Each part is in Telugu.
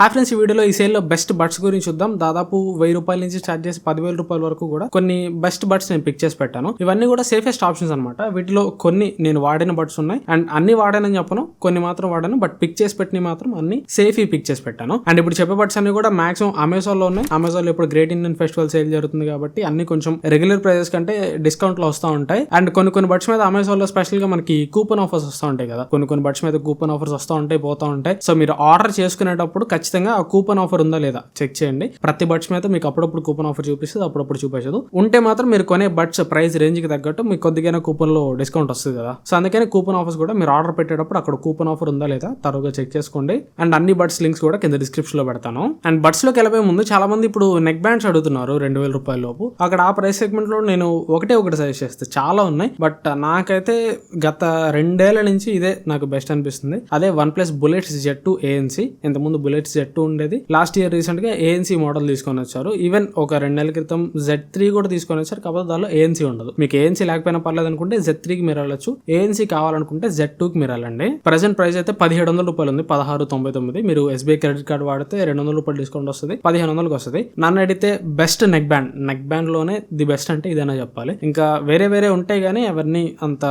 హాయ్ ఫ్రెండ్స్ ఈ వీడియోలో ఈ సేల్లో బెస్ట్ బడ్స్ గురించి చూద్దాం. దాదాపు వెయ్యి రూపాయల నుంచి స్టార్ట్ చేసి పదివేల రూపాయల వరకు కూడా కొన్ని బెస్ట్ బడ్స్ నేను పిక్ చేసి పెట్టాను. ఇవన్నీ కూడా సేఫెస్ట్ ఆప్షన్స్ అనమాట వీటిలో కొన్ని నేను వాడిన బడ్స్ ఉన్నాయి. అండ్ అన్ని వాడానని చెప్పను కొన్ని మాత్రం వాడాను. బట్ పిక్ చేసి పెట్టిన మాత్రం అన్ని సేఫ్ పిక్ చేసి పెట్టాను. అండ్ ఇప్పుడు చెప్పే బడ్స్ అన్ని కూడా మాక్సిమం అమెజాన్లో ఉన్నాయి. అమెజాన్లో ఇప్పుడు గ్రేట్ ఇండియన్ ఫెస్టివల్ సేల్ జరుగుతుంది కాబట్టి అన్ని కొంచెం రెగ్యులర్ ప్రైజెస్ కంటే డిస్కౌంట్లో వస్తూ ఉంటాయి. అండ్ కొన్ని కొన్ని బడ్స్ మీద అమెజాన్లో స్పెషల్గా మనకి కూపన్ ఆఫర్స్ వస్తూ ఉంటాయి కదా. కొన్ని కొన్ని బడ్స్ మీద కూపన్ ఆఫర్స్ వస్తూ ఉంటాయి పోతూ ఉంటాయి. సో మీరు ఆర్డర్ చేసుకునేటప్పుడు ఖచ్చితంగా ఆ కూపన్ ఆఫర్ ఉందా లేదా చెక్ చేయండి. ప్రతి బడ్స్ మీద మీకు అప్పుడప్పుడు కూపన్ ఆఫర్ చూపిస్తుంది అప్పుడప్పుడు చూపించదు. ఉంటే మాత్రం మీరు కొనే బడ్స్ ప్రైస్ రేంజ్కి తగ్గట్టు మీకు కొద్దిగా కూపన్లో డిస్కౌంట్ వస్తుంది కదా. సో అందుకని కూపన్ ఆఫర్స్ కూడా మీరు ఆర్డర్ పెట్టేటప్పుడు అక్కడ కూపన్ ఆఫర్ ఉందా లేదా తరువుగా చెక్ చేసుకోండి. అండ్ అన్ని బడ్స్ లింక్స్ కూడా కింద డిస్క్రిప్షన్లో పెడతాను. అండ్ బడ్స్లోకి వెళ్ళబోయే ముందు చాలా మంది ఇప్పుడు నెక్ బ్యాండ్స్ అడుగుతున్నారు రెండు వేల రూపాయల లోపు. అక్కడ ఆ ప్రైస్ సెగ్మెంట్లో నేను ఒకటే ఒకటి సజెస్ట్ చేస్తే చాలా ఉన్నాయి. బట్ నాకైతే గత రెండేళ్ళ నుంచి ఇదే నాకు బెస్ట్ అనిపిస్తుంది. అదే one plus bullets Z two ANC ఇంతకుముందు బుల్లెట్స్ జెడ్ టూ ఉండేది. లాస్ట్ ఇయర్ రీసెంట్గా ఏఎన్సీ మోడల్ తీసుకొని వచ్చారు. ఈవెన్ ఒక రెండు నెలల క్రితం జెడ్ త్రీ కూడా తీసుకొని వచ్చారు. కాకపోతే దానిలో ఏఎన్సీ ఉండదు. మీకు ఏఎన్సీ లేకపోయినా పర్లేదు అనుకుంటే జెడ్ త్రీకి మీరు ఏఎన్సీ కావాలనుకుంటే జెడ్ టూకి మీరు వెళ్ళండి. ప్రజెంట్ ప్రైస్ అయితే పదిహేడు వందల రూపాయలు ఉంది. పదహారు తొంభై తొమ్మిది. మీరు ఎస్బీఐ క్రెడిట్ కార్డ్ వాడితే రెండు వందల రూపాయలు డిస్కౌంట్ వస్తుంది. పదిహేను వందలకు వస్తుంది. నన్ను అడిగితే బెస్ట్ నెక్ బ్యాండ్ నెక్ బ్యాండ్లోనే ది బెస్ట్ అంటే ఇదేనా చెప్పాలి. ఇంకా వేరే వేరే ఉంటాయి కానీ ఎవరిని అంత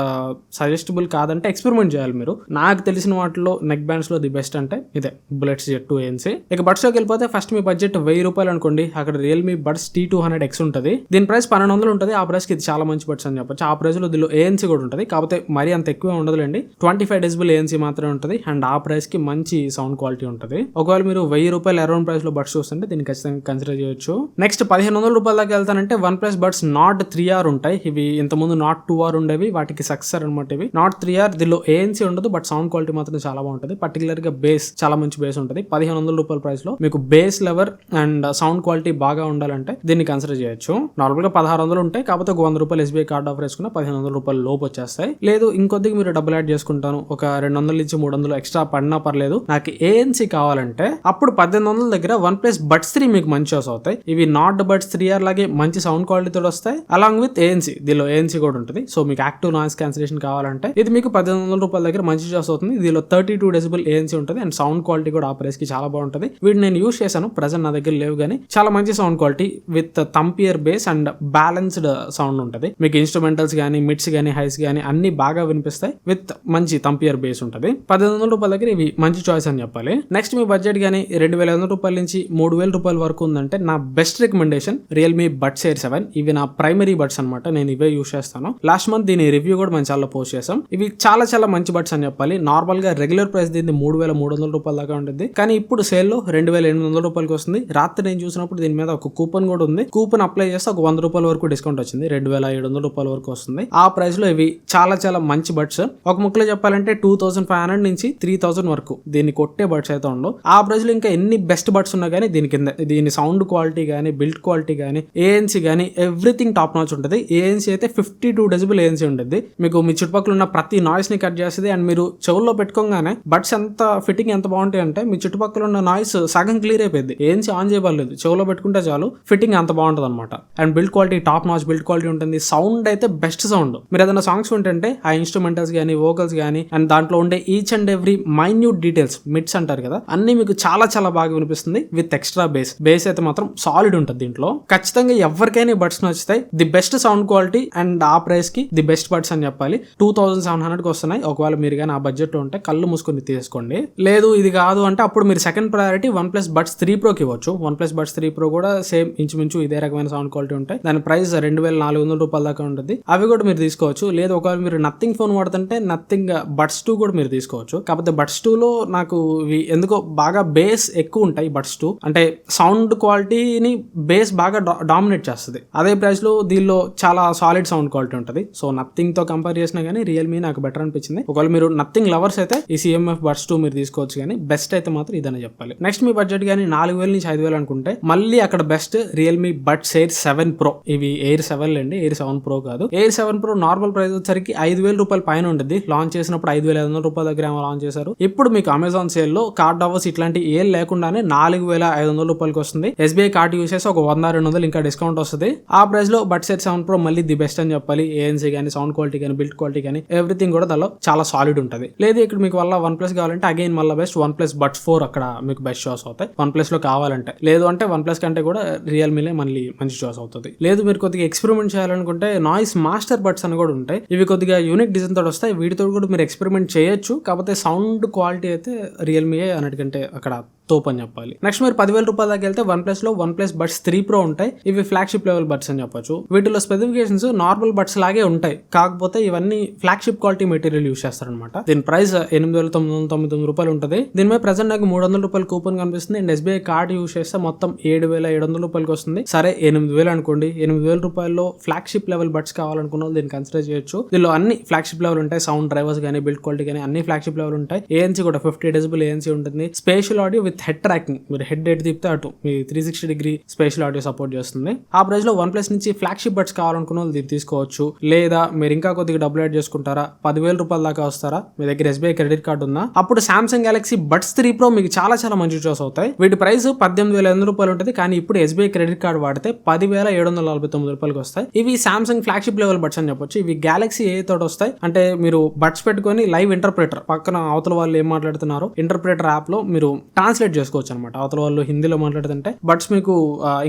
సజెస్టబుల్ కాదంటే ఎక్స్పెరిమెంట్ చేయాలి మీరు. నాకు తెలిసిన వాటిలో నెక్ బ్యాండ్స్లో ది బెస్ట్ అంటే ఇదే. బుల్లెట్స్ జెట్ టూ ఏఎన్సీ ఇక బడ్స్లోకి వెళ్ళిపోతే ఫస్ట్ మీ బడ్జెట్ వెయ్యి రూపాయలు అనుకోండి. అక్కడ realme buds T two hundred X ఉంటుంది. దీని ప్రైస్ పన్నెండు వందలు ఉంటుంది. ఆ ప్రైస్కి ఇది చాలా మంచి బడ్స్ అని చెప్పొచ్చు. ఆ ప్రైస్లో దీనిలో ఏఎన్సీ కూడా ఉంటుంది. కాకపోతే మరీ అంత ఎక్కువ ఉండదులేండి. ట్వంటీ ఫైవ్ డెసిబుల్ ఏఎన్సీ మాత్రమే ఉంటుంది. అండ్ ఆ ప్రైస్కి మంచి సౌండ్ క్వాలిటీ ఉంటుంది. ఒకవేళ మీరు వెయ్యి రూపాయలు అరౌండ్ ప్రైస్లో బడ్స్ చూస్తుంటే దీన్ని ఖచ్చితంగా కన్సిడర్ చేయొచ్చు. నెక్స్ట్ పదిహేను వందల రూపాయల దాకా వెళ్తానంటే one plus buds Nord three R ఉంటాయి. ఇవి ఇంతకుముందు నాట్ టూ ఆర్ ఉండేవి. వాటికి సక్సెసర్ అనమాట ఇవి. నాట్ త్రీ ఆర్ దీనిలో ఏఎన్సీ ఉండదు. బట్ సౌండ్ క్వాలిటీ మాత్రం చాలా బాగుంటుంది. పర్టికులర్గా బేస్ చాలా మంచి బేస్ ఉంటుంది. పదిహేను వందల రూపాయల ప్రైస్లో మీకు bass level and sound quality బాగా ఉండాలంటే దీన్ని కన్సిడర్ చేయొచ్చు. నార్మల్గా పదహారు వందలు ఉంటాయి కాకపోతే ఒక వంద రూపాయలు ఎస్బీఐ కార్డ్ ఆఫర్ వేసుకున్న పదిహేను వందల రూపాయలు లోపు వచ్చేస్తాయి. లేదు ఇంకొద్దిగా మీరు డబ్బులు యాడ్ చేసుకుంటాను ఒక రెండు వందల నుంచి మూడు వందలు ఎక్స్ట్రా పడినా పర్లేదు. నాకు ఏఎన్సీ కావాలంటే అప్పుడు పద్దెనిమిది వందల దగ్గర వన్ ప్లస్ బడ్స్ త్రీ మీకు మంచి యూస్ అవుతాయి. ఇవి నాట్ బడ్స్ త్రీ ఆర్ లాగే మంచి సౌండ్ క్వాలిటీతో వస్తాయి. అలాంగ్ విత్ ఏఎన్సీ దీనిలో ఏఎన్సీ కూడా ఉంటుంది. సో మీకు యాక్టివ్ నాయిస్ క్యాన్సిలేషన్ కావాలంటే ఇది మీకు పద్దెనిమిది వందల రూపాయల దగ్గర మంచి యూస్ అవుతుంది. దీనిలో థర్టీ టూ డెసిబుల్ ఏఎన్సీ ఉంటుంది అండ్ సౌండ్ క్వాలిటీ కూడా ఆ ప్రైస్కి చాలా బాగుంటుంది. వీటిని నేను యూస్ చేశాను. ప్రజెంట్ నా దగ్గర లేవు కానీ చాలా మంచి sound quality with thumpier bass and balanced sound ఉంటుంది. మీకు ఇన్స్ట్రుమెంటల్స్ కానీ మిడ్స్ కానీ హైస్ కానీ అన్ని బాగా వినిపిస్తాయి. విత్ మంచి తంపియర్ బేస్ ఉంటుంది. పద్దెనిమిది వందల రూపాయల దగ్గర ఇవి మంచి చాయిస్ అని చెప్పాలి. నెక్స్ట్ మీ బడ్జెట్ కానీ రెండు వేల ఐదు వందల రూపాయల నుంచి మూడు వేల రూపాయల వరకు ఉందంటే నా best recommendation realme buds air seven ఇవి నా ప్రైమరీ బడ్స్ అనమాట నేను ఇవే యూస్ చేస్తాను. లాస్ట్ మంత్ దీని రివ్యూ కూడా మంచి చాలా పోస్ట్ చేసాం ఇవి చాలా చాలా మంచి బడ్స్ అని చెప్పాలి. నార్మల్గా రెగ్యులర్ ప్రైస్ దీన్ని మూడు వేల మూడు వందల రూపాయల దాకా ఉంటుంది కానీ ఇప్పుడు సేల్లో రెండు వేల ఎనిమిది వందల రూపాయలకి వస్తుంది. రాత్రి నేను చూసినప్పుడు దీని మీద ఒక కూపన్ కూడా ఉంది. కూపన్ అప్లై చేస్తే ఒక వంద రూపాయల వరకు డిస్కౌంట్ వచ్చింది. రెండు వేల ఏడు వందల రూపాయల వరకు వస్తుంది. ఆ ప్రైస్లో ఇవి చాలా చాలా మంచి బడ్స్. ఒక ముక్కలో చెప్పాలంటే టూ థౌసండ్ ఫైవ్ హండ్రెడ్ నుంచి త్రీ థౌసండ్ వరకు దీన్ని కొట్టే బడ్స్ అయితే ఉండవు. ఆ ప్రైస్లో ఇంకా ఎన్ని బెస్ట్ బడ్స్ ఉన్నా కానీ దీని కింద దీని సౌండ్ క్వాలిటీ కానీ బిల్డ్ క్వాలిటీ కానీ ఏఎన్సీ కానీ ఎవ్రీథింగ్ టాప్ నాచ్ ఉంటుంది. ఏఎన్సీ అయితే ఫిఫ్టీ టూ డెసిబుల్ ఏఎన్సీ ఉంటుంది. మీకు మీ చుట్టుపక్కల ఉన్న ప్రతి నాయిస్ని కట్ చేస్తుంది. అండ్ మీరు చెవుల్లో పెట్టుకోగానే బడ్స్ ఎంత ఫిట్టింగ్ ఎంత బాగుంటాయి అంటే మీ చుట్టుపక్కల ఉన్న నాయిస్ సగం క్లియర్ అయిపోయింది. ఏఎన్సీ ఆన్ చేయబడలేదు. చెవులో పెట్టుకుంటే చాలు. ఫిట్టింగ్ అంత బాగుంటుంది అనమాట and build quality top notch build quality ఉంటుంది. సౌండ్ అయితే బెస్ట్ సౌండ్ మీరు ఏదైనా సాంగ్స్ వింటుంటే ఆ ఇన్స్ట్రుమెంటల్స్ కానీ వోకల్స్ కానీ అండ్ దాంట్లో ఉండే each and every minute details mids అంటారు కదా అన్ని మీకు చాలా చాలా బాగా వినిపిస్తుంది విత్ ఎక్స్ట్రా బేస్ బేస్ అయితే మాత్రం సాలిడ్ ఉంటుంది దీంట్లో. ఖచ్చితంగా ఎవరికైనా బడ్స్ నచ్చుతాయి. The best sound quality and ఆ ప్రైస్కి ది బెస్ట్ బడ్స్ అని చెప్పాలి. టూ థౌసండ్ సెవెన్ హండ్రెడ్కి వస్తున్నాయి. ఒకవేళ మీరు కానీ ఆ బడ్జెట్లో ఉంటే కళ్ళు మూసుకొని తీసుకోండి లేదు ఇది కాదు అంటే అప్పుడు మీరు second priority one plus buds three ప్రోకి ఇవ్వచ్చు. One plus buds three pro కూడా సేమ్ ఇంచుమించు ఇదే రకమైన సౌండ్ క్వాలిటీ ఉంటాయి. దాని ప్రైస్ రెండు వేల నాలుగు వందల రూపాయల దాకా ఉంటుంది. అవి కూడా మీరు తీసుకోవచ్చు. లేదు ఒకవేళ మీరు నథింగ్ ఫోన్ వాడుతుంటే నథింగ్ బడ్స్ టూ కూడా మీరు తీసుకోవచ్చు. కాకపోతే బడ్స్ టూలో నాకు ఇవి ఎందుకో బాగా బేస్ ఎక్కువ ఉంటాయి బడ్స్ టూ అంటే సౌండ్ క్వాలిటీని బేస్ బాగా డామినేట్ చేస్తుంది. అదే ప్రైస్లో దీనిలో చాలా సాలిడ్ సౌండ్ క్వాలిటీ ఉంటుంది. సో నథింగ్తో కంపేర్ చేసినా కానీ రియల్మీ నాకు బెటర్ అనిపించింది. ఒకవేళ మీరు నథింగ్ లవర్స్ అయితే ఈ సిఎంఎఫ్ బడ్స్ టూ మీరు తీసుకోవచ్చు కానీ బెస్ట్ అయితే మాత్రం ఇదని చెప్పాలి. నెక్స్ట్ మీ బడ్జెట్ కానీ నాలుగు వేల నుంచి ఐదు వేలు అనుకుంటే మళ్ళీ అక్కడ best realme buds air seven pro ఇవి ఎయిర్ సెవెన్ అండి ఎయిర్ సెవెన్ ప్రో కాదు. Air seven pro normal price వచ్చరికి ఐదు వేల రూపాయల పైన ఉంటుంది లాంచ్ చేసినప్పుడు ఐదు వేల ఐదు వందల రూపాయల దగ్గర ఏమో లాంచ్ చేశారు. ఇప్పుడు మీకు అమెజాన్ సేల్లో కార్డ్ అవర్స్ ఇట్లాంటి ఏం లేకుండానే నాలుగు వేల ఐదు వందల రూపాయలకి వస్తుంది. ఎస్బీఐ కార్డ్ యూస్ చేసి ఒక వంద రెండు వందలు ఇంకా డిస్కౌంట్ వస్తుంది. ఆ ప్రైస్లో బడ్స్ ఎయిర్ సెవెన్ ప్రో మళ్ళీ ది బెస్ట్ అని చెప్పాలి. ఏఎన్సీ కానీ సౌండ్ క్వాలిటీ కానీ బిల్డ్ క్వాలిటీ కానీ ఎవ్రీథింగ్ కూడా దానిలో చాలా సాలిడ్ ఉంటుంది. లేదు ఇక్కడ మీకు వల్ల వన్ ప్లస్ కావాలంటే అగైన్ మళ్ళీ best one plus buds four అక్కడ మీకు బెస్ట్ చాయిస్ అవుతాయి. వన్ ప్లస్లో కావాలంటే. లేదు అంటే వన్ ప్లస్ కంటే కూడా రియల్మీలే మళ్ళీ మంచి చాయిస్ అవుతుంది. లేదు మీరు కొద్దిగా ఎక్స్పెరిమెంట్ చేయాలనుకుంటే నాయిస్ మాస్టర్ బడ్స్ అని కూడా ఉంటాయి. ఇవి కొద్దిగా యూనిక్ డిజైన్ తోటి వస్తాయి. వీటితో కూడా మీరు ఎక్స్పెరిమెంట్ చేయొచ్చు. కాకపోతే సౌండ్ క్వాలిటీ అయితే రియల్మీయే అన్నిటికంటే అక్కడ తోపని చెప్పాలి. నెక్స్ట్ మీరు పదివేల రూపాయల దాకా వెళ్తే వన్ ప్లస్లో one plus buds three pro ఉంటాయి. ఇవి ఫ్లాగ్షిప్ లెవెల్ బడ్స్ అని చెప్పొచ్చు. వీటిలో స్పెసిఫికేషన్స్ నార్మల్ బడ్స్ లాగే ఉంటాయి. కాకపోతే ఇవన్నీ ఫ్లాగ్షిప్ క్వాలిటీ మెటీరియల్ యూస్ చేస్తారనమాట దీని ప్రైస్ ఎనిమిది వేల తొమ్మిది వందల తొమ్మిది తొమ్మిది రూపాయలు ఉంటుంది. దీని మీద ప్రజెంట్ నాకు మూడు వందల రూపాయలు కూపన్ కనిపిస్తుంది. అండ్ ఎస్బీఐ కార్డ్ యూస్ చేస్తే మొత్తం ఏడు వేల ఏడు వందల రూపాయలకి వస్తుంది. సరే ఎనిమిది వేలు అనుకోండి. ఎనిమిది వేల రూపాయల్లో ఫ్లాగ్షిప్ లెవెల్ బడ్స్ కావాలనుకున్న వాళ్ళు దీన్ని కన్సిడర్ చేయొచ్చు. దీనిలో అన్ని ఫ్లాగ్షిప్ లెవెల్ ఉంటాయి. సౌండ్ డ్రైవర్స్ కానీ బిల్డ్ క్వాలిటీ కానీ అన్ని ఫ్లాగ్షిప్ లెవెల్ ఉంటాయి. ఏఎన్సీ కూడా ఫిఫ్టీ డెసిబుల్ ఏఎన్సీ ఉంటుంది. Spatial audio with head tracking. మీరు హెడ్ ఎట్ తిప్పితే అటు. మీ three sixty degree spatial audio support చేస్తుంది. ఆ ప్రైస్లో వన్ ప్లస్ నుంచి ఫ్లాగ్షిప్ బడ్స్ కావాలనుకున్న వాళ్ళు తీసుకోవచ్చు. లేదా మీరు ఇంకా కొద్దిగా డబ్బులు యాడ్ చేసుకుంటారా? పదివేల రూపాయల దాకా వస్తారా? మీ దగ్గర ఎస్బీఐ క్రెడిట్ కార్డు ఉందా? అప్పుడు Samsung Galaxy buds three pro మీకు చాలా చాలా మంచి చూస్ అవుతాయి. వీటి ప్రైస్ పద్దెనిమిది వేల ఎనిమిది రూపాయలు ఉంటుంది. కానీ ఇప్పుడు ఎస్బీఐ క్రెడిట్ కార్డు వాడితే పదివేల ఏడు వందల నలభై తొమ్మిది రూపాయలకి వస్తాయి. ఇవి సామ్సంగ్ ఫ్లాగ్షిప్ లెవెల్ బడ్స్ అని చెప్పొచ్చు. ఇవి గెలాక్సీ ఏ తోటి వస్తాయి. అంటే మీరు బడ్స్ పెట్టుకొని లైవ్ ఇంటర్ప్రిటర్ పక్కన అవతల వాళ్ళు ఏం మాట్లాడుతున్నారో ఇంటర్ప్రిటర్ యాప్లో మీరు ట్రాన్స్లేట్ చేసుకోవచ్చు అనమాట అవతల వాళ్ళు హిందీలో మాట్లాడుతుంటే బడ్స్ మీకు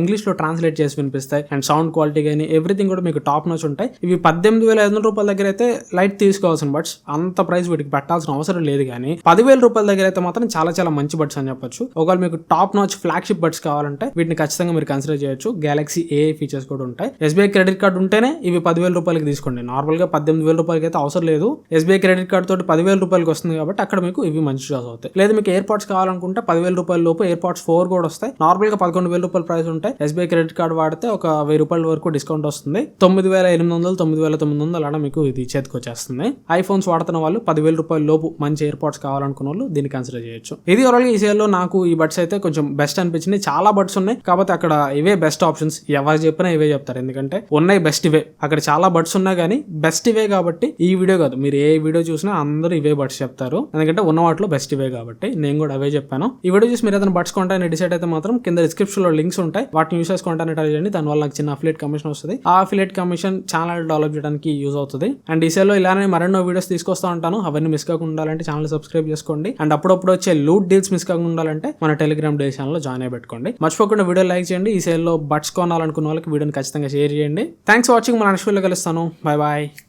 ఇంగ్లీష్లో ట్రాన్స్లేట్ చేసి వినిపిస్తాయి. అండ్ సౌండ్ క్వాలిటీ కానీ ఎవ్రీథింగ్ కూడా మీకు టాప్ నోచ్ ఉంటాయి. ఇవి పద్దెనిమిది వేల ఐదు వందల రూపాయల దగ్గర అయితే లైట్ తీసుకోవాల్సిన బడ్స్ అంత ప్రైస్ వీటికి పెట్టాల్సిన అవసరం లేదు కానీ పదివేల రూపాయల దగ్గర అయితే మాత్రం చాలా చాలా మంచి బడ్స్ అని చెప్పొచ్చు. ఒకవేళ మీకు టాప్ నాచ్ ఫ్లాగ్షిప్ బడ్స్ కావాలంటే వీటిని ఖచ్చితంగా మీరు కన్సిడర్ చేయొచ్చు. గెలాక్సీ ఏ ఫీచర్స్ కూడా ఉంటాయి. ఎస్బీఐ క్రెడిట్ కార్డు ఉంటేనే ఇవి పదివేల రూపాయలకి తీసుకోండి. నార్మల్గా పద్దెనిమిది వేల రూపాయలకి అయితే అవసరం లేదు. ఎస్బీఐ క్రెడిట్ కార్డు తోటి పదివేల రూపాయలకి వస్తుంది కాబట్టి అక్కడ మీకు ఇవి మంచి చాయిస్ అవుతాయి. లేదు మీకు ఎయిర్పాడ్స్ కావాలనుకుంటే పదివేల వేల రూపాయల లోపు ఎయిర్పాడ్స్ ఫోర్ కూడా వస్తాయి. నార్మల్గా పదకొండు వేల రూపాయల ప్రైస్ ఉంటాయి ఎస్బీఐ క్రెడిట్ కార్డ్ వాడితే ఒక వెయ్యి రూపాయల వరకు డిస్కౌంట్ వస్తుంది. తొమ్మిది వేల ఎనిమిది వందలు తొమ్మిది వేల తొమ్మిది వందలు అలా మీకు ఇది చేతికి వచ్చేస్తుంది. ఐఫోన్స్ వాడుతున్న వాళ్ళు పదివేల రూపాయల లోపు మంచి ఎయిర్పాడ్స్ కావాలనుకున్న వాళ్ళు దీన్ని కన్సిడర్ చేయొచ్చు. ఇది ఓవరాల్ ఈ సేల్లో నాకు ఈ బడ్స్ అయితే కొంచెం బెస్ట్ అనిపించింది. చాలా బడ్స్ ఉన్నాయి. కాకపోతే అక్కడ ఇవే బెస్ట్ ఆప్షన్స్ ఎవరు చెప్పినా ఇవే చెప్తారు. ఎందుకంటే ఉన్నాయి బెస్ట్ ఇవే. అక్కడ చాలా బడ్స్ ఉన్నాయి కానీ బెస్ట్ ఇవే కాబట్టి ఈ వీడియో కాదు. మీరు ఏ వీడియో చూసినా అందరూ ఇవే బడ్స్ చెప్తారు. ఎందుకంటే ఉన్న వాటిలో బెస్ట్ ఇవే కాబట్టి నేను కూడా అవే చెప్పాను. ఇవి వీడియో చూసి మీరు ఏదైనా బడ్స్ కొంటారని డిసైడ్ అయితే మాత్రం కింద డిస్క్రిప్షన్లో లింక్స్ ఉంటాయి. వాటిని యూస్ చేసుకుంటానే ట్రై చేయండి. దానివల్ల నాకు చిన్న అఫిలేట్ కమిషన్ వస్తుంది. ఆ అఫిలేట్ కమిషన్ ఛానల్ డెవలప్ చేయడానికి యూజ్ అవుతుంది. అండ్ ఈ సేల్ ఇలానే మరెన్నో వీడియోస్ తీసుకొస్తా ఉంటాను. అవన్నీ మిస్ కాకుండా ఉండాలంటే ఛానల్ సబ్స్క్రైబ్ చేసుకోండి. అండ్ అప్పుడప్పుడు వచ్చే లూట్ డీల్స్ మిస్ కాకుండా ఉండాలంటే మన టెలిగ్రామ్ డే ఛానల్లో జాయిన్ అయి పెట్టుకోండి. మర్చిపోకుండా వీడియో లైక్ చేయండి. ఈ సేల్లో బట్స్ కొనాలనుకున్న వాళ్ళకి వీడియోని ఖచ్చితంగా షేర్ చేయండి. థ్యాంక్స్ ఫర్ వాచింగ్ మన నెక్స్ట్ కలుస్తాను. Bye bye